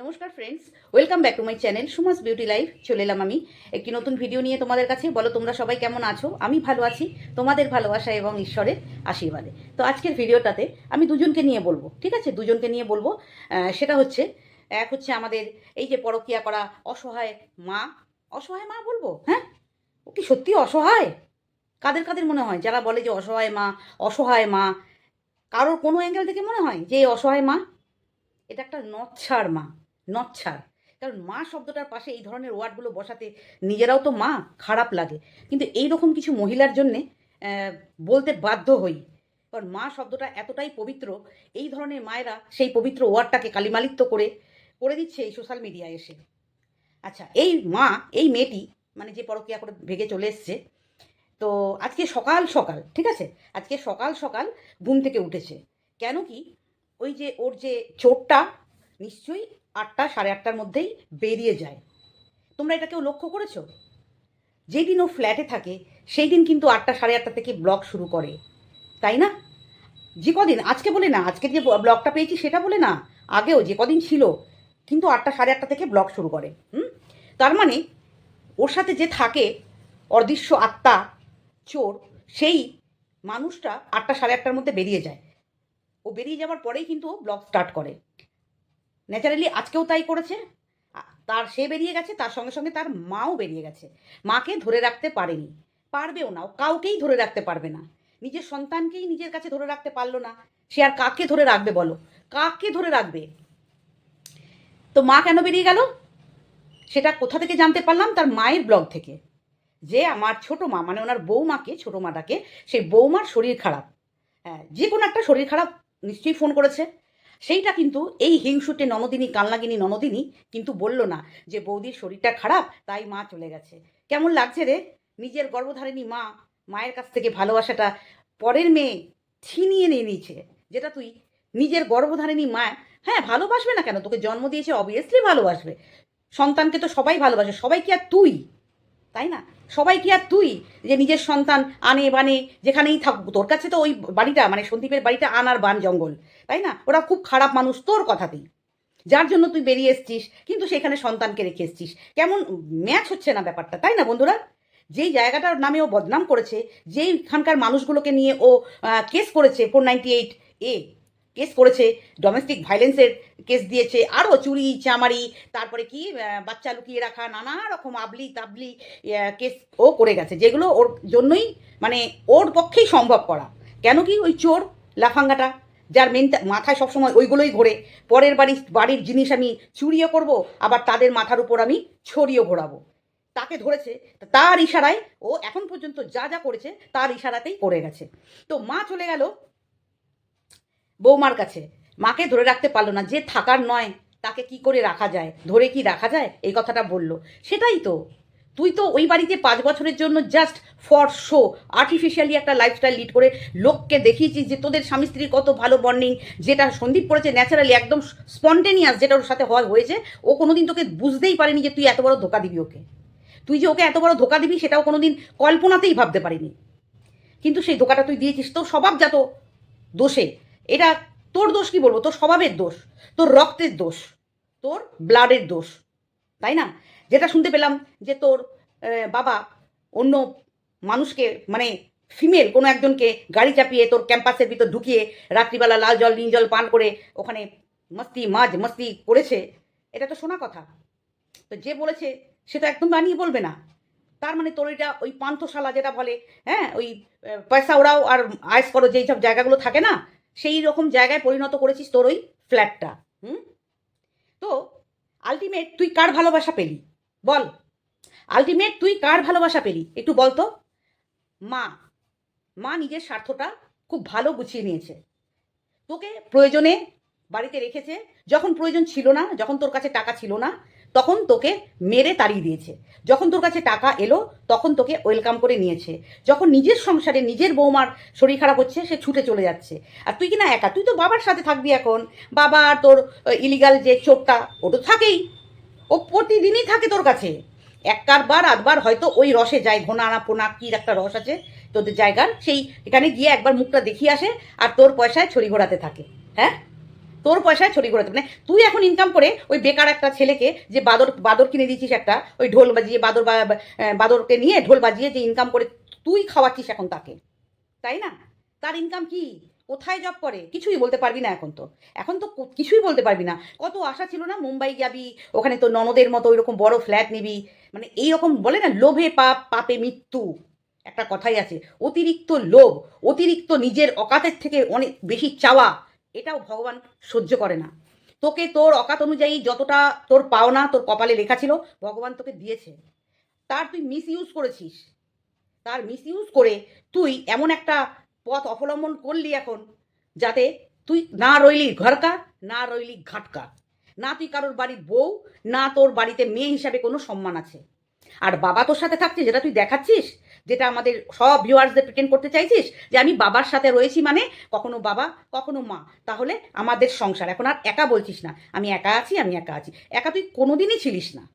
নমস্কার friends welcome back to my channel Suma's beauty life চলে এলাম আমি। একটি নতুন ভিডিও নিয়ে তোমাদের কাছে। বলো, তোমরা সবাই কেমন আছো? আমি ভালো আছি, তোমাদের ভালোবাসা এবং ঈশ্বরের আশীর্বাদে। তো আজকের ভিডিওটাতে আমি দুজনকে নিয়ে বলব, ঠিক আছে? দুজনকে নিয়ে বলব সেটা হচ্ছে, এক হচ্ছে আমাদের এই যে পরকিয়া করা অসহায় মা। অসহায় মা বলব? হ্যাঁ? ও কি সত্যি অসহায়? কাদের কাদের মনে হয়? যারা বলে যে অসহায় মা অসহায় মা, কারোর কোনো অ্যাঙ্গেল থেকে মনে হয় যে অসহায় মা? এটা একটা নচ্ছার মা। নচ্ছার কারণ মা শব্দটার পাশে এই ধরনের ওয়ার্ডগুলো বসাতে নিজেরাও তো মা, খারাপ লাগে। কিন্তু এই রকম কিছু মহিলার জন্যে বলতে বাধ্য হই। কারণ মা শব্দটা এতটাই পবিত্র, এই ধরনের মায়েরা সেই পবিত্র ওয়ার্ডটাকে কালিমালিত্ব করে করে দিচ্ছে এই সোশ্যাল মিডিয়ায় এসে। আচ্ছা এই মা, এই মেয়েটি মানে যে পরকিয়া করে ভেগে চলে এসছে, তো আজকে সকাল সকাল, ঠিক আছে? আজকে সকাল সকাল ঘুম থেকে উঠেছে। কেন কি? ওই যে ওর যে চোরটা নিশ্চয়ই আটটা, সাড়ে আটটার মধ্যেই বেরিয়ে যায়। তোমরা এটা কেউ লক্ষ্য করেছ? যেই দিন ও ফ্ল্যাটে থাকে সেই দিন কিন্তু আটটা, সাড়ে আটটা থেকে ব্লগ শুরু করে। তাই না? যে কদিন? আজকে বলে না, আজকে যে ব্লগটা পেয়েছি সেটা বলে না, আগেও যে কদিন ছিল, কিন্তু আটটা, সাড়ে আটটা থেকে ব্লগ শুরু করে। হুম? তার মানে ওর সাথে যে থাকে অদৃশ্য আত্মা, চোর, সেই মানুষটা আটটা, সাড়ে আটটার মধ্যে বেরিয়ে যায়। ও বেরিয়ে যাওয়ার পরেই কিন্তু ও ব্লগ স্টার্ট করে। ন্যাচারালি আজকেও তাই করেছে। তার সে বেরিয়ে গেছে, তার সঙ্গে সঙ্গে তার মাও বেরিয়ে গেছে। মাকে ধরে রাখতে পারেনি। পারবেও না কাউকেই ধরে রাখতে পারবে না। নিজের সন্তানকেই নিজের কাছে ধরে রাখতে পারল না। সে আর কাকে ধরে রাখবে বলো? কাকে ধরে রাখবে? তো মা কেন বেরিয়ে গেল? সেটা কোথা থেকে জানতে পারলাম? তার মায়ের ব্লগ থেকে। যে আমার ছোট মা মানে ওনার বৌমাকে, ছোট মাটাকে সেই বৌমার শরীর খারাপ। হ্যাঁ যে কোনো একটা শরীর খারাপ নিশ্চয়ই ফোন করেছে। সেইটা কিন্তু এই হিংসুটে ননদিনী, কালনাগিনী ননদিনী কিন্তু বলল না যে বৌদির শরীরটা খারাপ, তাই মা চলে গেছে। কেমন লাগছে রে? নিজের গর্ভধারিণী মা মায়ের কাছ থেকে ভালোবাসাটা পরের মেয়ে ছিনিয়ে নিয়ে নিয়েছে, যেটা তুই নিজের গর্ভধারিণী মা হ্যাঁ ভালোবাসবে না কেন? তোকে জন্ম দিয়েছে অবভিয়াসলি ভালোবাসবে। সন্তানকে তো সবাই ভালোবাসে, সবাই কি আর তুই? তাই না? সবাই কি আর তুই যে নিজের সন্তান আনে বানে যেখানেই থাকুক? তোর কাছে তো ওই বাড়িটা মানে সন্দীপের বাড়িটা আনার বান জঙ্গল, তাই না? ওরা খুব খারাপ মানুষ তোর কথাতেই। যার জন্য তুই বেরিয়ে এসছিস, কিন্তু সেখানে সন্তানকে রেখে এসছিস। কেমন ম্যাচ হচ্ছে না ব্যাপারটা, তাই না বন্ধুরা? যেই জায়গাটার নামে ও বদনাম করেছে, যেইখানকার মানুষগুলোকে নিয়ে ও কেস করেছে four ninety eight A case করেছে ডোমেস্টিক ভাইলেন্সের কেস দিয়েছে আরও চুরি, চামারি, তারপরে কি বাচ্চা লুকিয়ে রাখা, নানা রকম আবলি তাবলি কেস ও করে গেছে, যেগুলো ওর জন্যই মানে ওর পক্ষেই সম্ভব করা। কেন কি ওই চোর, লাফাঙ্গাটা, যার মেন মাথায় সবসময় ওইগুলোই ঘোরে, পরের বাড়ি, বাড়ির জিনিস আমি চুরিও করব, আবার তাদের মাথার উপর আমি ছড়িয়ে ঘোরাবো। তাকে ধরেছে তার ইশারায় ও এখন পর্যন্ত যা যা করেছে, তার ইশারাতেই করে গেছে। তো মা চলে গেল বৌমার কাছে। মাকে ধরে রাখতে পারল না, যে থাকার নয়, তাকে কি করে রাখা যায়, ধরে কি রাখা যায়, এই কথাটা বলল। সেটাই তো। তুই তো ওই বাড়িতে পাঁচ বছরের জন্য জাস্ট ফর শো আর্টিফিশিয়ালি একটা লাইফস্টাইল লিড করে লোককে দেখিয়েছিস যে তোদের স্বামী স্ত্রীর কত ভালো বন্ডিং যেটা সন্দীপ করেছে ন্যাচারালি একদম স্পন্টেনিয়াস যেটা ওর সাথে হয়, হয়েছে, ও কোনোদিন তোকে বুঝতেই পারেনি যে তুই এত বড় ধোকা দিবি ওকে। তুই যে ওকে এত বড় ধোকা দিবি সেটাও কোনোদিন কল্পনাতেই ভাবতে পারিনি। কিন্তু সেই ধোকাটা তুই দিয়েছিস, তো স্বভাবজাত দোষে। এটা তোর দোষ কি বলব? তোর স্বভাবের দোষ, তোর রক্তের দোষ, তোর ব্লাডের দোষ, তাই না? যেটা শুনতে পেলাম যে তোর বাবা অন্য মানুষকে মানে ফিমেল কোনো একজনকে গাড়ি চাপিয়ে তোর ক্যাম্পাসের ভিতর ঢুকিয়ে রাত্রিবেলা লাল জল, নীল জল পান করে ওখানে মস্তি মাঝ মস্তি করেছে, এটা তো শোনা কথা। তো যে বলেছে সে তো একদম বানিয়ে বলবে না। তার মানে তোর এটা ওই পান্থশালা যেটা বলে হ্যাঁ? ওই পয়সা ওরাও আর আয়েস করো, যেই সব জায়গাগুলো থাকে না সেই রকম জায়গায় পরিণত করেছিস তোর ওই ফ্ল্যাটটা হুম? তো আলটিমেট তুই কার ভালোবাসা পেলি? বল। আলটিমেট তুই কার ভালোবাসা পেলি? একটু বল তো। মা মা নিজের স্বার্থটা খুব ভালো গুছিয়ে নিয়েছে। তোকে প্রয়োজনে বাড়িতে রেখেছে। যখন প্রয়োজন ছিল না, যখন তোর কাছে টাকা ছিল না তখন তোকে মেরে তাড়িয়ে দিয়েছে। যখন তোর কাছে টাকা এলো, তখন তোকে ওয়েলকাম করে নিয়েছে। যখন নিজের সংসারে নিজের বৌমার শরীর খারাপ হচ্ছে, সে ছুটে চলে যাচ্ছে। আর তুই কি না একা? তুই তো বাবার সাথে থাকবি এখন। বাবা আর তোর ইলিগাল যে চোরটা, ও তো থাকেই। ও প্রতিদিনই থাকে তোর কাছে। একবার আধবার হয়তো ওই রসে যায় ঘোনা আনা পোনা, কি একটা রস আছে তোদের জায়গার, সেই এখানে গিয়ে একবার মুখটা দেখিয়ে আসে আর তোর পয়সায় ছড়ি ঘোরাতে থাকে। হ্যাঁ? তোর পয়সায় ছড়ি ঘোরাতে মানে তুই এখন ইনকাম করে ওই বেকার একটা ছেলেকে যে বাদর বাদর কিনে দিয়েছিস একটা, ওই ঢোল বাজিয়ে, বাদর বাদরকে নিয়ে ঢোল বাজিয়ে যে ইনকাম করে তুই খাওয়াচ্ছিস এখন তাকে। তাই না? তার ইনকাম কি? কোথায় জব করে? কিছুই বলতে পারবি না এখন তো। এখন তো কিছুই বলতে পারবি না। কত আশা ছিল না মুম্বাই যাবি, ওখানে তো ননদের মতো ওইরকম বড় ফ্ল্যাট নিবি। মানে এই রকম বলে না, লোভে পাপ, পাপে মৃত্যু। একটা কথাই আছে, অতিরিক্ত লোভ, অতিরিক্ত নিজের অকাতের থেকে অনেক বেশি চাওয়া এটাও ভগবান সহ্য করে না। তোকে তোর অকাত অনুযায়ী যতটা তোর পাওনা তোর কপালে লেখা ছিল, ভগবান তোকে দিয়েছে। তার তুই মিস ইউজ করেছিস। তার মিস ইউজ করে তুই এমন একটা পথ অবলম্বন করলি এখন, যাতে তুই না রইলি ঘরকা, না রইলি ঘাটকা। না তুই কারোর বাড়ির বউ, না তোর বাড়িতে মেয়ে হিসাবে কোনো সম্মান আছে। আর বাবা তোর সাথে থাকছে, যেটা তুই দেখাচ্ছিস যেটা আমাদের সব ভিউয়ার্সদের প্রিটেন্ড করতে চাইছিস যে আমি বাবার সাথে রয়েছি মানে কখনো বাবা, কখনো মা। তাহলে আমাদের সংসার। এখন আর একা বলছিস না। আমি একা আছি, আমি একা আছি। একা তুই কোনোদিনই ছিলিস না।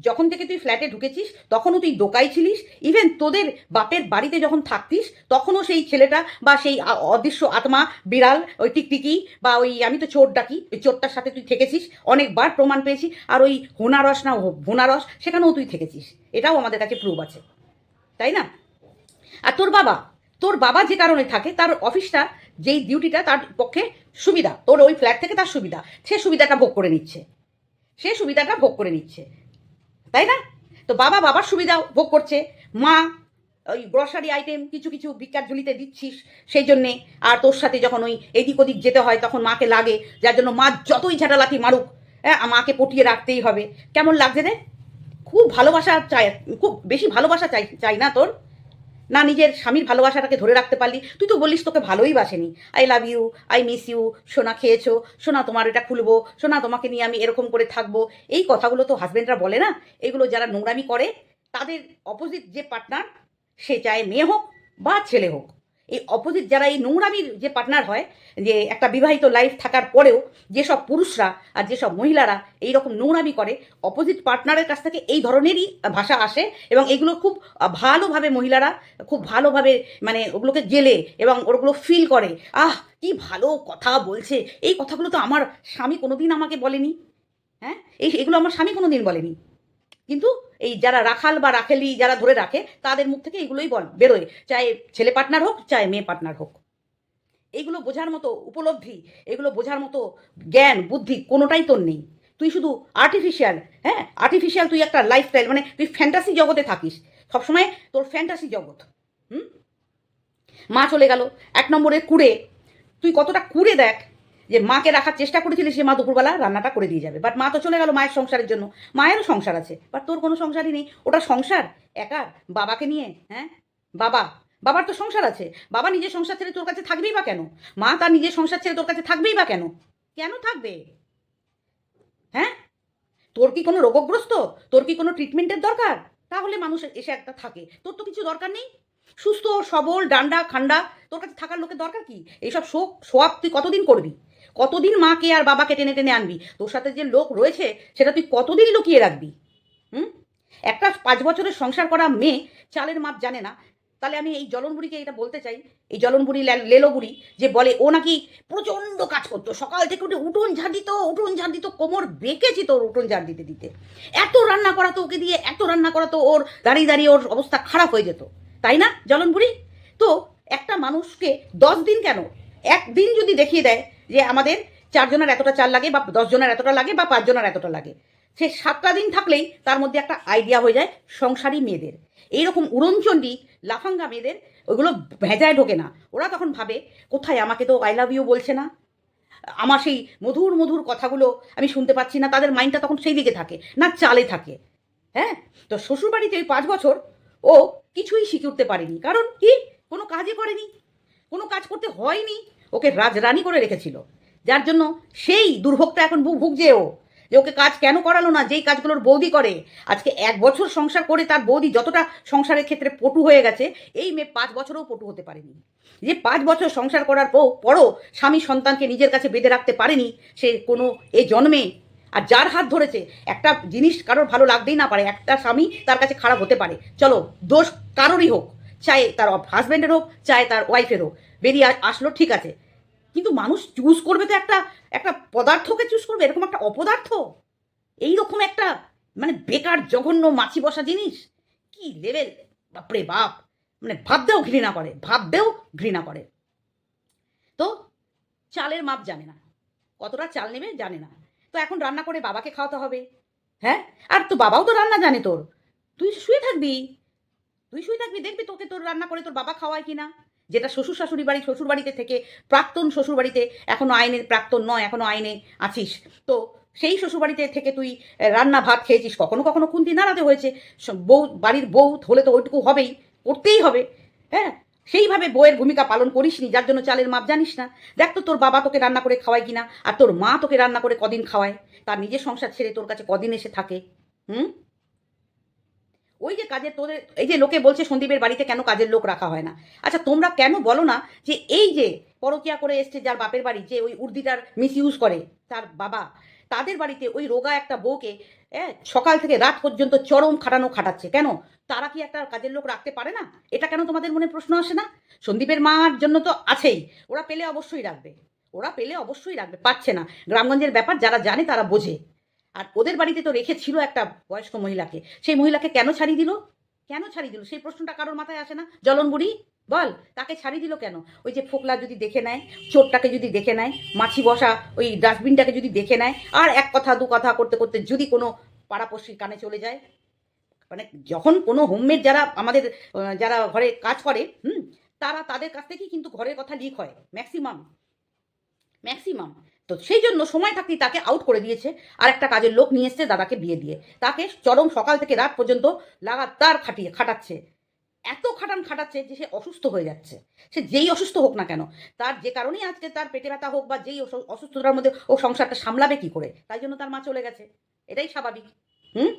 যখন থেকে তুই ফ্ল্যাটে ঢুকেছিস, তখনও তুই দোকাই ছিলিস। ইভেন তোদের বাপের বাড়িতে যখন থাকতিস, তখনও সেই ছেলেটা বা সেই অদৃশ্য আত্মা, বিড়াল, ওই টিকটিকি বা ওই আমি তো চোর ডাকি, ওই চোরটার সাথে তুই থেকেছিস, অনেকবার প্রমাণ পেয়েছি। আর ওই হোনারস না হো- ভোনারস সেখানেও তুই থেকেছিস। এটাও আমাদের কাছে প্রুভ আছে। তাই না? আর তোর বাবা তোর বাবা যে কারণে থাকে, তার অফিসটা, যেই ডিউটিটা তার পক্ষে সুবিধা, তোর ওই ফ্ল্যাট থেকে তার সুবিধা, সে সুবিধাটা ভোগ করে নিচ্ছে। সে সুবিধাটা ভোগ করে নিচ্ছে। তাই না? তো বাবা বাবার সুবিধা ভোগ করছে। মা, ওই গ্রসারি আইটেম কিছু কিছু ভিক্ষার ঝুলিতে দিচ্ছিস সেই জন্যে। আর তোর সাথে যখন ওই এদিক ওদিক যেতে হয়, তখন মাকে লাগে। যার জন্য মা যতই ঝাঁটালাথি মারুক হ্যাঁ মাকে পটিয়ে রাখতেই হবে। কেমন লাগছে রে? খুব ভালোবাসা চাই, খুব বেশি ভালোবাসা চাই চাই না তোর? না নিজের স্বামীর ভালোবাসাটাকে ধরে রাখতে পারলি? তুই তো বলিস তোকে ভালোই বাসেনি। I love you I miss you সোনা খেয়েছো, সোনা তোমার এটা খুলবো, সোনা তোমাকে নিয়ে আমি এরকম করে থাকব। এই কথাগুলো তো হাজবেন্ডরা বলে না? এগুলো যারা নোংরামি করে, তাদের অপোজিট যে পার্টনার সে চায় মেয়ে হোক বা ছেলে হোক। এই অপোজিট যারা এই নোংরামির যে পার্টনার হয়, যে একটা বিবাহিত লাইফ থাকার পরেও যেসব পুরুষরা আর যেসব মহিলারা এই রকম নোংরামি করে অপোজিট পার্টনারের কাছ থেকে এই ধরনেরই ভাষা আসে এবং এগুলো খুব ভালোভাবে মহিলারা খুব ভালোভাবে মানে ওগুলোকে গেলে এবং ওগুলো ফিল করে। আহ, কি ভালো কথা বলছে। এই কথাগুলো তো আমার স্বামী কোনোদিন আমাকে বলেনি। হ্যাঁ? এই, এগুলো আমার স্বামী কোনোদিন বলেনি। কিন্তু এই যারা রাখাল বা রাখেলি যারা ধরে রাখে, তাদের মুখ থেকে এগুলোই বল, বেরোয়। চাই ছেলে পার্টনার হোক, চাই মেয়ে পার্টনার হোক। এইগুলো বোঝার মতো উপলব্ধি, এগুলো বোঝার মতো জ্ঞান, বুদ্ধি কোনোটাই তোর নেই। তুই শুধু আর্টিফিশিয়াল হ্যাঁ? আর্টিফিশিয়াল তুই একটা লাইফস্টাইল মানে তুই ফ্যান্টাসি জগতে থাকিস। সবসময় তোর ফ্যান্টাসি জগৎ, হুম? মা চলে গেল, এক নম্বরে কুড়ে। তুই কতটা কুড়ে দেখ যে মাকে রাখার চেষ্টা করেছিলিস সে মা দুপুরবেলা রান্নাটা করে দিয়ে যাবে। বাট মা তো চলে গেল মায়ের সংসারের জন্য। মায়েরও সংসার আছে। বাট তোর কোনো সংসারই নেই। ওটা সংসার। একার বাবাকে নিয়ে হ্যাঁ? বাবা। বাবার তো সংসার আছে। বাবা নিজের সংসার ছেড়ে তোর কাছে থাকবেই বা কেন? মা তার নিজের সংসার ছেড়ে তোর কাছে থাকবেই বা কেন? কেন থাকবে? হ্যাঁ? তোর কি কোনো রোগগ্রস্ত? তোর কি কোনো ট্রিটমেন্টের দরকার? তাহলে মানুষ এসে একটা থাকে। তোর তো কিছু দরকার নেই। সুস্থ, সবল, ডান্ডা, খান্ডা, তোর কাছে থাকার লোকের দরকার কি? এইসব শোক সোয়াব তুই কতদিন করবি? কতদিন মাকে আর বাবাকে টেনে টেনে আনবি? তোর সাথে যে লোক রয়েছে, সেটা তুই কতদিন লুকিয়ে রাখবি? হুম? একটা পাঁচ বছরের সংসার করা মেয়ে চালের মাপ জানে না। তাহলে আমি এই জলনবুড়িকে এটা বলতে চাই, এই জলনবুড়ি লে- লেলো বুড়ি, যে বলে, ও নাকি প্রচণ্ড কাজ করতো। সকাল থেকে উঠে উঠোন ঝাড় দিত উঠোন ঝাড় দিত কোমর বেঁকেছি তোর উঠোন ঝাড় দিতে দিতে। এত রান্না করাতো ওকে দিয়ে, এত রান্না করাতো ওর, দাঁড়িয়ে দাঁড়িয়ে ওর অবস্থা খারাপ হয়ে যেত। তাই না, জলনবুড়ি? তো একটা মানুষকে দশ দিন কেন? একদিন যদি দেখিয়ে দেয় যে আমাদের চারজনের এতটা চাল লাগে বা দশজনের এতটা লাগে বা পাঁচজনের এতটা লাগে। সে সাতটা দিন থাকলেই তার মধ্যে একটা আইডিয়া হয়ে যায় সংসারী মেয়েদের। এইরকম উড়নচণ্ডী, লাফাঙ্গা মেয়েদের ওইগুলো ভেজায় ঢোকে না। ওরা তখন ভাবে, কোথায় আমাকে তো আই লাভ ইউ বলছে না? আমার সেই মধুর মধুর কথাগুলো আমি শুনতে পাচ্ছি না, তাদের মাইন্ডটা তখন সেই দিকে থাকে, না চালে থাকে। হ্যাঁ? তো শ্বশুরবাড়িতে ওই পাঁচ বছর ও কিছুই শিখে উঠতে পারেনি। কারণ কি? কোনো কাজই করেনি। কোনো কাজ করতে হয়নি। ওকে রাজরানী করে রেখেছিল। যার জন্য সেই দুর্ভোগটা এখন ভু- ভুগছে ও যে ওকে কাজ কেন করালো না? যেই কাজগুলোর বৌদি করে। আজকে এক বছর সংসার করে তার বৌদি যতটা সংসারের ক্ষেত্রে পটু হয়ে গেছে, এই মেয়ে পাঁচ বছরেও পটু হতে পারেনি। যে পাঁচ বছর সংসার করার পর- পরও স্বামী সন্তানকে নিজের কাছে বেঁধে রাখতে পারেনি, সে কোনো এ জন্মে। আর যার হাত ধরেছে, একটা জিনিস কারোর ভালো লাগতেই না পারে। একটা স্বামী তার কাছে খারাপ হতে পারে। চলো, দোষ কারোরই হোক। চাই তার হাজব্যান্ডের হোক, চাই তার ওয়াইফের হোক। বেরিয়ে আসলো, ঠিক আছে। কিন্তু মানুষ চুজ করবে তো একটা একটা পদার্থকে চুজ করবে, এরকম একটা অপদার্থ? এই রকম একটা মানে বেকার, জঘন্য, মাছি বসা জিনিস? কি লেভেল বাপরে বাপ! মানে ভাবতেও ঘৃণা করে, ভাবতেও ঘৃণা করে। তো চালের মাপ জানে না। কতটা চাল নেবে জানে না। তো এখন রান্না করে বাবাকে খাওয়াতে হবে। হ্যাঁ? আর তো বাবাও তো রান্না জানে তোর। তুই শুয়ে থাকবি। তুই শুয়ে থাকবি, দেখবি তোকে তোর রান্না করে তোর বাবা খাওয়ায় কিনা। যেটা শ্বশুর শাশুড়ি বাড়ি, শ্বশুর বাড়িতে থেকে প্রাক্তন শ্বশুর বাড়িতে এখনও আইনের প্রাক্তন নয়, এখনও আইনে আছিস। তো সেই শ্বশুর বাড়িতে থেকে তুই রান্না ভাত খেয়েছিস, কখনো কখনো খুন্তি নাড়াতে হয়েছে। বউ, বাড়ির বউ হলে তো ওইটুকু হবেই, করতেই হবে হ্যাঁ? সেইভাবে বউয়ের ভূমিকা পালন করিসনি, যার জন্য চালের মাপ জানিস না। দেখ তো তোর বাবা তোকে রান্না করে খাওয়ায় কিনা, আর তোর মা তোকে রান্না করে কদিন খাওয়ায়। তার নিজের সংসার ছেড়ে তোর কাছে কদিন এসে থাকে, হুম? ওই যে কাজের তোদের, এই যে লোকে বলছে সন্দীপের বাড়িতে কেন কাজের লোক রাখা হয় না? আচ্ছা তোমরা কেন বলো না যে এই যে পরকিয়া করে এসছে যার বাপের বাড়ি, যে ওই উর্দিটার মিস ইউজ করে তার বাবা, তাদের বাড়িতে ওই রোগা একটা বউকে হ্যাঁ সকাল থেকে রাত পর্যন্ত চরম খাটানো খাটাচ্ছে। কেন? তারা কি একটা কাজের লোক রাখতে পারে না? এটা কেন তোমাদের মনে প্রশ্ন আসে না? সন্দীপের মার জন্য তো আছেই, ওরা পেলে অবশ্যই রাখবে। ওরা পেলে অবশ্যই রাখবে, পাচ্ছে না। গ্রামগঞ্জের ব্যাপার যারা জানে তারা বোঝে। আর ওদের বাড়িতে তো রেখেছিল একটা বয়স্ক মহিলাকে। সেই মহিলাকে কেন ছাড়িয়ে দিল? কেন ছাড়িয়ে দিল? সেই প্রশ্নটা কারোর মাথায় আসে না? জলন বুড়ি, বল, তাকে ছাড়িয়ে দিল কেন? ওই যে ফোকলা যদি দেখে নেয়, চোরটাকে যদি দেখে নেয়, মাছি বসা, ওই ডাস্টবিনটাকে যদি দেখে নেয়, আর এক কথা, দু কথা করতে করতে যদি কোনো পাড়াপড়শির কানে চলে যায় মানে যখন কোনো হোমমেড যারা আমাদের যারা ঘরে কাজ করে, হুম, তারা তাদের কাছ থেকেই কিন্তু ঘরের কথা লিক হয়, ম্যাক্সিমাম। ম্যাক্সিমাম। তো সেই জন্য সময় থাকতেই তাকে আউট করে দিয়েছে। আর একটা কাজের লোক নিয়ে এসছে দাদাকে বিয়ে দিয়ে। তাকে চরম সকাল থেকে রাত পর্যন্ত লাগাতার খাটিয়ে খাটাচ্ছে। এত খাটান খাটাচ্ছে যে সে অসুস্থ হয়ে যাচ্ছে। সে যেই অসুস্থ হোক না কেন তার যে কারণেই আজকে তার পেটে ব্যথা হোক বা যেই অসু- অসুস্থতার মধ্যে ও সংসারটা সামলাবে কি করে তাই জন্য তার মা চলে গেছে। এটাই স্বাভাবিক। হুম?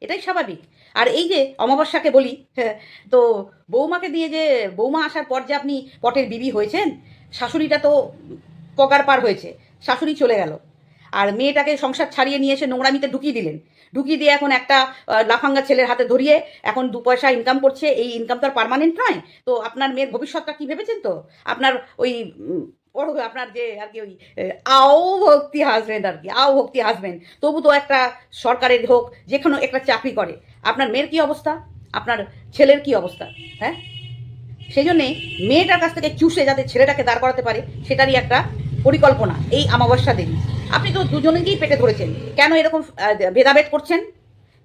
এটাই স্বাভাবিক। আর এই যে অমাবস্যাকে বলি হ্যাঁ, তো বৌমাকে দিয়ে যে বৌমা আসার পর যে আপনি পটের বিবি হয়েছেন শাশুড়িটা তো পগার পার হয়েছে। শাশুড়ি চলে গেল। আর মেয়েটাকে সংসার ছাড়িয়ে নিয়ে এসে নোংরামিতে ঢুকিয়ে দিলেন। ঢুকিয়ে দিয়ে এখন একটা লাফাঙ্গা ছেলের হাতে ধরিয়ে এখন দু পয়সা ইনকাম করছে। এই ইনকাম তো আর পার্মানেন্ট নয়। তো আপনার মেয়ের ভবিষ্যৎটা কী ভেবেছেন তো? আপনার ওই বড় আপনার যে আর কি ওই আও ভক্তি হাজবেন্ড আর কি, আও ভক্তি হাজবেন্ড তবু তো একটা সরকারের হোক, যে কোনো একটা চাকরি করে। আপনার মেয়ের কি অবস্থা? আপনার ছেলের কি অবস্থা? হ্যাঁ? সেই জন্যে মেয়েটার কাছ থেকে চুষে যাতে ছেলেটাকে দাঁড় করাতে পারে, সেটারই একটা পরিকল্পনা এই আমাবস্যা দেবী আপনি তো দুজনেকেই পেটে ধরেছেন। কেন এরকম ভেদাভেদ করছেন?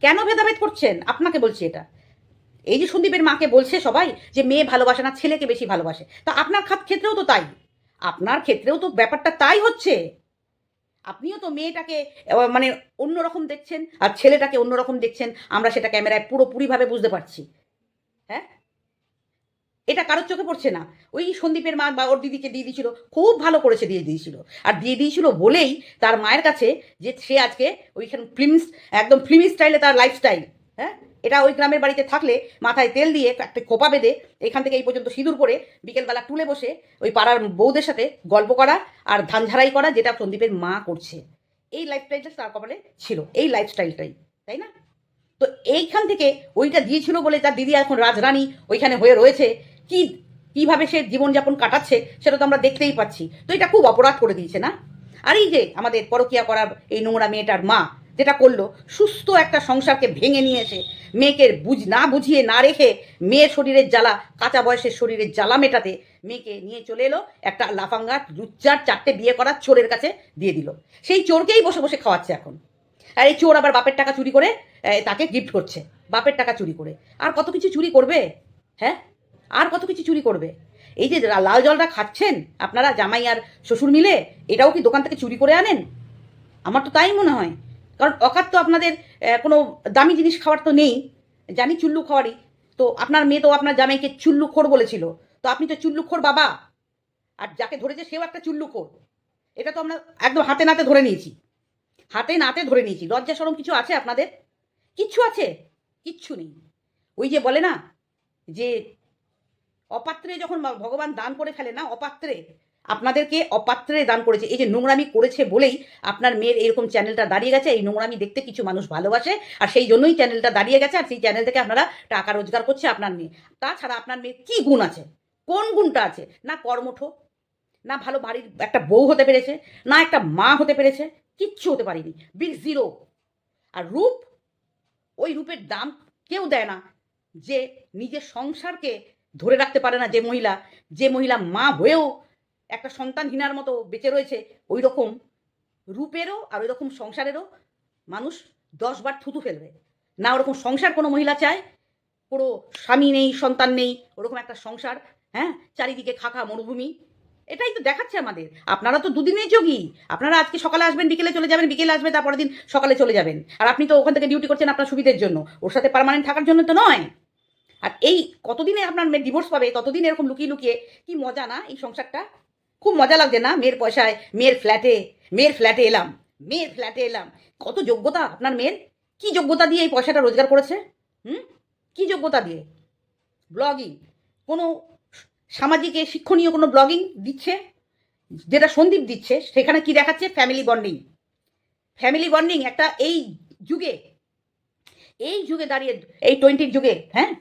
কেন ভেদাভেদ করছেন? আপনাকে বলছি এটা। এই যে সন্দীপের মাকে বলছে সবাই যে মেয়ে ভালোবাসে না, ছেলেকে বেশি ভালোবাসে। তা আপনার খাত- ক্ষেত্রেও তো তাই। আপনার ক্ষেত্রেও তো ব্যাপারটা তাই হচ্ছে। আপনিও তো মেয়েটাকে মানে অন্যরকম দেখছেন আর ছেলেটাকে অন্যরকম দেখছেন। আমরা সেটা ক্যামেরায় পুরোপুরিভাবে বুঝতে পারছি। হ্যাঁ? এটা কারোর চোখে পড়ছে না। ওই সন্দীপের মা বা ওর দিদিকে দিয়ে দিয়েছিল, খুব ভালো করেছে দিয়ে দিয়েছিল। আর দিয়ে দিয়েছিল বলেই তার মায়ের কাছে যে সে আজকে ওইখানে ফিল্ম একদম ফিল্ম স্টাইলে তার লাইফস্টাইল হ্যাঁ? এটা ওই গ্রামের বাড়িতে থাকলে মাথায় তেল দিয়ে একটা খোপা বেঁধে এখান থেকে এই পর্যন্ত সিঁদুর করে বিকেলবেলা টুলে বসে ওই পাড়ার বউদের সাথে গল্প করা আর ধান ঝাড়াই করা যেটা সন্দীপের মা করছে। এই লাইফস্টাইলটা তার কপালে ছিল, এই লাইফস্টাইলটাই তাই না? তো এইখান থেকে ওইটা দিয়েছিল বলে তার দিদি এখন রাজরানী ওইখানে হয়ে রয়েছে। কি, কীভাবে সে জীবনযাপন কাটাচ্ছে সেটা তো আমরা দেখতেই পাচ্ছি। তো এটা খুব অপরাধ করে দিয়েছে না? আর এই যে আমাদের পরকিয়া করার এই নোংরা মেয়েটার মা যেটা করল, সুস্থ একটা সংসারকে ভেঙে নিয়ে এসে মেয়েকে বুঝ, না বুঝিয়ে না রেখে মেয়ের শরীরের জ্বালা, কাঁচা বয়সের শরীরের জ্বালা মেটাতে মেয়েকে নিয়ে চলে এলো, একটা লাফাঙ্গা লুচ্চার, চারটে বিয়ে করার চোরের কাছে দিয়ে দিল। সেই চোরকেই বসে বসে খাওয়াচ্ছে এখন। আর এই চোর আবার বাপের টাকা চুরি করে তাকে গিফট করছে। বাপের টাকা চুরি করে। আর কত কিছু চুরি করবে? হ্যাঁ? আর কত কিছু চুরি করবে? এই যে লাল জলটা খাচ্ছেন, আপনারা জামাই আর শ্বশুর মিলে, এটাও কি দোকান থেকে চুরি করে আনেন? আমার তো তাই মনে হয়। কারণ অকাত তো আপনাদের কোনো দামি জিনিস খাওয়ার তো নেই। জানি চুল্লু খাওয়ারই। তো আপনার মেয়ে তো আপনার জামাইকে চুল্লু খোর বলেছিল। তো আপনি তো চুল্লু খোর বাবা। আর যাকে ধরেছে সেও একটা চুল্লু খোর। এটা তো আমরা একদম হাতে নাতে ধরে নিয়েছি। হাতে নাতে ধরে নিয়েছি। লজ্জা সরম কিছু আছে আপনাদের? কিচ্ছু আছে? কিচ্ছু নেই। ওই যে বলে না, যে অপাত্রে যখন ভগবান দান করে ফেলে, না, অপাত্রে, আপনাদেরকে অপাত্রে দান করেছে। এই যে নোংরামি করেছে বলেই আপনার মেয়ের এরকম চ্যানেলটা দাঁড়িয়ে গেছে। এই নোংরামি দেখতে কিছু মানুষ ভালোবাসে আর সেই জন্যই চ্যানেলটা দাঁড়িয়ে গেছে আর সেই চ্যানেল থেকে আপনারা টাকা রোজগার করছে আপনার মেয়ে। তাছাড়া আপনার মেয়ের কী গুণ আছে? কোন গুণটা আছে? না কর্মঠ, না ভালো বাড়ির একটা বউ হতে পেরেছে, না একটা মা হতে পেরেছে, কিচ্ছু হতে পারিনি। বিগ জিরো আর রূপ, ওই রূপের দাম কেউ দেয় না যে নিজের সংসারকে ধরে রাখতে পারে না যে মহিলা যে মহিলা মা হয়েও একটা সন্তানহীনার মতো বেঁচে রয়েছে ওই রকম রূপেরও আর ওই রকম সংসারেরও মানুষ দশবার থুতু ফেলবে। না, ওরকম সংসার কোনো মহিলা চায়, কোনো স্বামী নেই, সন্তান নেই, ওরকম একটা সংসার হ্যাঁ চারিদিকে খাখা মরুভূমি। এটাই তো দেখাচ্ছে আমাদের। আপনারা তো দুদিনেই যোগী। আপনারা আজকে সকালে আসবেন, বিকেলে চলে যাবেন, বিকেলে আসবে, তারপরের দিন সকালে চলে যাবেন। আর আপনি তো ওখান থেকে ডিউটি করছেন আপনার সুবিধের জন্য। ওর সাথে পারমানেন্ট থাকার জন্য তো নয়। আর এই কতদিনে আপনার মেয়ে ডিভোর্স পাবে, ততদিন এরকম লুকিয়ে লুকিয়ে কি মজা না এই সংসারটা? খুব মজা লাগছে না মেয়ের পয়সায়, মেয়ের ফ্ল্যাটে মেয়ের ফ্ল্যাটে এলাম, মেয়ের ফ্ল্যাটে এলাম। কত যোগ্যতা আপনার মেয়ের? কি যোগ্যতা দিয়ে এই পয়সাটা রোজগার করেছে? হুম? কি যোগ্যতা দিয়ে? ব্লগিং কোনো সামাজিক শিক্ষণীয় কোনো ব্লগিং দিচ্ছে? যেটা সন্দীপ দিচ্ছে, সেখানে কি দেখাচ্ছে? ফ্যামিলি বন্ডিং ফ্যামিলি বন্ডিং একটা এই যুগে এই যুগে দাঁড়িয়ে, এই টোয়েন্টির যুগে হ্যাঁ?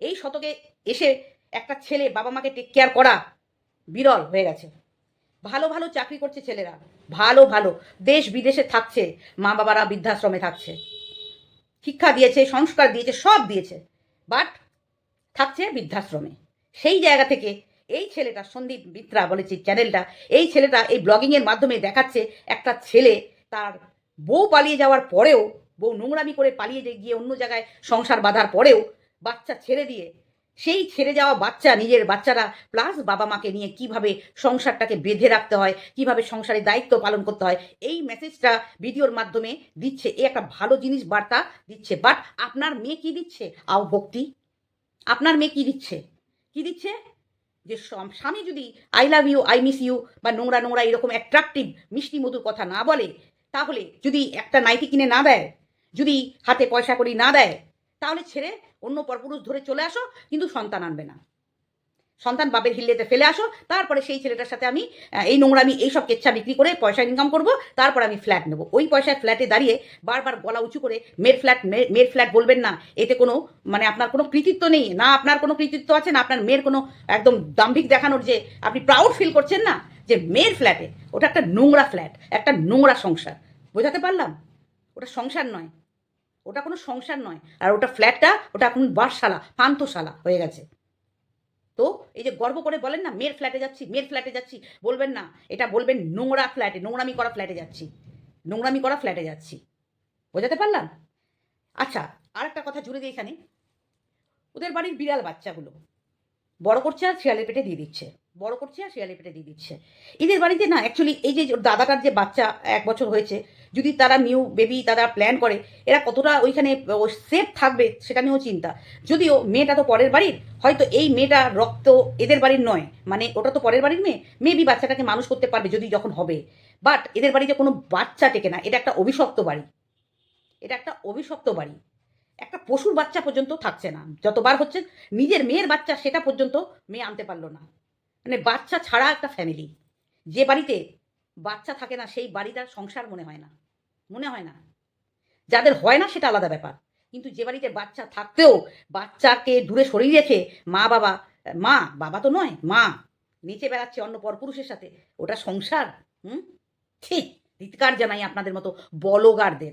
এই শতকে এসে একটা ছেলে বাবা মাকে টেক কেয়ার করা বিরল হয়ে গেছে। ভালো ভালো চাকরি করছে ছেলেরা। ভালো ভালো। দেশ বিদেশে থাকছে। মা বাবারা বৃদ্ধাশ্রমে থাকছে। শিক্ষা দিয়েছে, সংস্কার দিয়েছে, সব দিয়েছে। বাট থাকছে বৃদ্ধাশ্রমে। সেই জায়গা থেকে এই ছেলেটা, সন্দীপ মিত্রা বলেছে চ্যানেলটা এই ছেলেটা এই ব্লগিংয়ের মাধ্যমে দেখাচ্ছে একটা ছেলে তার বউ পালিয়ে যাওয়ার পরেও, বউ নোংরামি করে পালিয়ে গিয়ে অন্য জায়গায় সংসার বাঁধার পরেও বাচ্চা ছেড়ে দিয়ে, সেই ছেড়ে যাওয়া বাচ্চা, নিজের বাচ্চারা প্লাস বাবা মাকে নিয়ে কীভাবে সংসারটাকে বেঁধে রাখতে হয়, কীভাবে সংসারের দায়িত্ব পালন করতে হয়, এই মেসেজটা ভিডিওর মাধ্যমে দিচ্ছে। এ একটা ভালো জিনিস বার্তা দিচ্ছে। বাট আপনার মেয়ে কি দিচ্ছে? আও ভক্তি। আপনার মেয়ে কি দিচ্ছে? কি দিচ্ছে? যে স্বামী যদি I love you I miss you বা নোংরা নোংরা এরকম অ্যাট্রাকটিভ মিষ্টি মধুর কথা না বলে, তাহলে যদি একটা নাইটি কিনে না দেয়, যদি হাতে পয়সা করি না দেয় তাহলে ছেড়ে অন্য পরপুরুষ ধরে চলে আসো, কিন্তু সন্তান আনবে না। সন্তান বাপের হিল্লেতে ফেলে আসো, তারপরে সেই ছেলেটার সাথে আমি এই নোংরামি, এইসব কেচ্ছা বিক্রি করে পয়সা ইনকাম করব, তারপর আমি ফ্ল্যাট নেব। ওই পয়সায় ফ্ল্যাটে দাঁড়িয়ে বারবার গলা উঁচু করে, মেয়ের ফ্ল্যাট মেয়ের ফ্ল্যাট বলবেন না, এতে কোনো মানে আপনার কোনো কৃতিত্ব নেই, না আপনার কোনো কৃতিত্ব আছে, না আপনার মেয়ের কোনো একদম দাম্ভিক দেখানোর যে আপনি প্রাউড ফিল করছেন না, যে মেয়ের ফ্ল্যাটে ওটা একটা নোংরা ফ্ল্যাট একটা নোংরা সংসার। বোঝাতে পারলাম? ওটা সংসার নয় ওটা কোনো সংসার নয়। আর ওটা ফ্ল্যাটটা ওটা এখন বাসশালা, পান্থশালা হয়ে গেছে। তো এই যে গর্ব করে বলেন না, মেয়ের ফ্ল্যাটে যাচ্ছি, মেয়ের ফ্ল্যাটে যাচ্ছি, বলবেন না, এটা বলবেন নোংরা ফ্ল্যাটে নোংরামি করা ফ্ল্যাটে যাচ্ছি, নোংরামি করা ফ্ল্যাটে যাচ্ছি। বোঝাতে পারলাম? আচ্ছা আর একটা কথা জুড়ে দিই এখানে। ওদের বাড়ির বিড়াল বাচ্চাগুলো, বড় করছে আর শিয়ালের পেটে দিয়ে দিচ্ছে, বড় করছে আর শিয়ালের পেটে দিয়ে দিচ্ছে। এদের বাড়িতে না অ্যাকচুয়ালি এই যে দাদাটার যে বাচ্চা এক বছর হয়েছে যদি তারা নিউ বেবি তারা প্ল্যান করে, এরা কতটা ওইখানে সেফ থাকবে সেটা নিয়েও চিন্তা। যদিও মেয়েটা তো পরের বাড়ির, হয়তো এই মেয়েটা রক্ত এদের বাড়ির নয় মানে ওটা তো পরের বাড়ির মেয়ে মেবি বাচ্চাটাকে মানুষ করতে পারবে যদি যখন হবে। বাট এদের বাড়িতে কোনো বাচ্চা টেকে না, এটা একটা অভিশপ্ত বাড়ি। এটা একটা অভিশপ্ত বাড়ি। একটা পশুর বাচ্চা পর্যন্ত থাকছে না। যতবার হচ্ছে নিজের মেয়ের বাচ্চা, সেটা পর্যন্ত মেয়ে আনতে পারল না। মানে বাচ্চা ছাড়া একটা ফ্যামিলি যে বাড়িতে বাচ্চা থাকে না, সেই বাড়িটার সংসার মনে হয় না। মনে হয় না। যাদের হয় না, সেটা আলাদা ব্যাপার। কিন্তু যে বাড়িতে বাচ্চা থাকতেও বাচ্চাকে দূরে সরিয়ে রেখে মা বাবা মা, বাবা তো নয়, মা নিচে বেড়াচ্ছে অন্য পরপুরুষের সাথে, ওটা সংসার, হুম? ঠিক ধিৎকার জানাই আপনাদের মতো বলগারদের।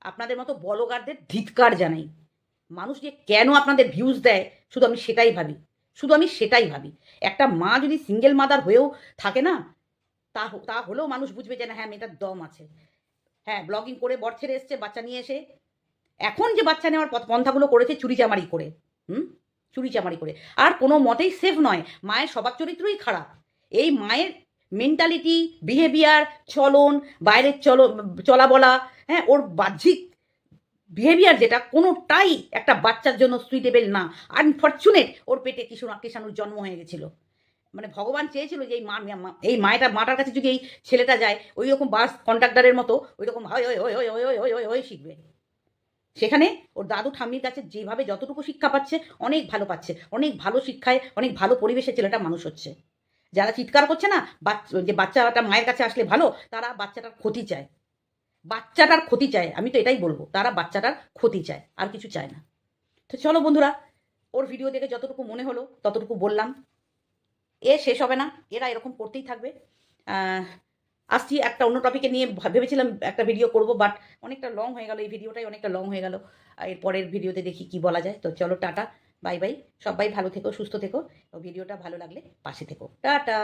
আপনাদের মতো বলগারদের ধিৎকার জানাই। মানুষ যে কেন আপনাদের ভিউজ দেয়, শুধু আমি সেটাই ভাবি। শুধু আমি সেটাই ভাবি। একটা মা যদি সিঙ্গেল মাদার হয়েও থাকে না তা তা হলেও মানুষ বুঝবে যে না হ্যাঁ মেয়েটার দম আছে। হ্যাঁ ব্লগিং করে বর ছেড়ে এসছে, বাচ্চা নিয়ে এসে। এখন যে বাচ্চা নেওয়ার পথ- পন্থাগুলো করেছে চুরি চামারি করে, হুম? চুরি চামারি করে। আর কোনো মতেই সেফ নয়, মায়ের স্বভাব চরিত্রই খারাপ। এই মায়ের মেন্টালিটি বিহেভিয়ার চলন, বাইরের চল, চলা বলা হ্যাঁ ওর বাহ্যিক বিহেভিয়ার যেটা, কোনোটাই একটা বাচ্চার জন্য সুইটেবল না। আনফর্চুনেট ওর পেটে কিশোর কিষাণুর জন্ম হয়ে গেছিল। মানে ভগবান চেয়েছিল যে এই মা এই মায়েটা মাটার কাছে যদি এই ছেলেটা যায়, ওই রকম বাস কন্ট্রাক্টারের মতো ওই রকম হয় ওই ওই ওই ওই ওই ওই ওই শিখবে। সেখানে ওর দাদু ঠাম্মির কাছে যেভাবে যতটুকু শিক্ষা পাচ্ছে, অনেক ভালো পাচ্ছে। অনেক ভালো শিক্ষায়, অনেক ভালো পরিবেশে ছেলেটা মানুষ হচ্ছে। যারা চিৎকার করছে না যে বাচ্চাটা মায়ের কাছে আসলে ভালো, তারা বাচ্চাটার ক্ষতি চায়। বাচ্চাটার ক্ষতি চায়, আমি তো এটাই বলব, তারা বাচ্চাটার ক্ষতি চায়, আর কিছু চায় না। তো চলো বন্ধুরা, ওর ভিডিও দেখে যতটুকু মনে হলো, ততটুকু বললাম। এ শেষ হবে না, এরা এরকম করতেই থাকবে। আসছি একটা অন্য টপিকে নিয়ে ভেবেছিলাম একটা ভিডিও করব বাট অনেকটা লং হয়ে গেল, এই ভিডিওটাই অনেকটা লং হয়ে গেল। এর পরের ভিডিওতে দেখি কি বলা যায়। তো চলো, টাটা বাই বাই সবাই ভালো থেকো, সুস্থ থেকো। ভিডিওটা ভালো লাগলে পাশে থেকো। টাটা!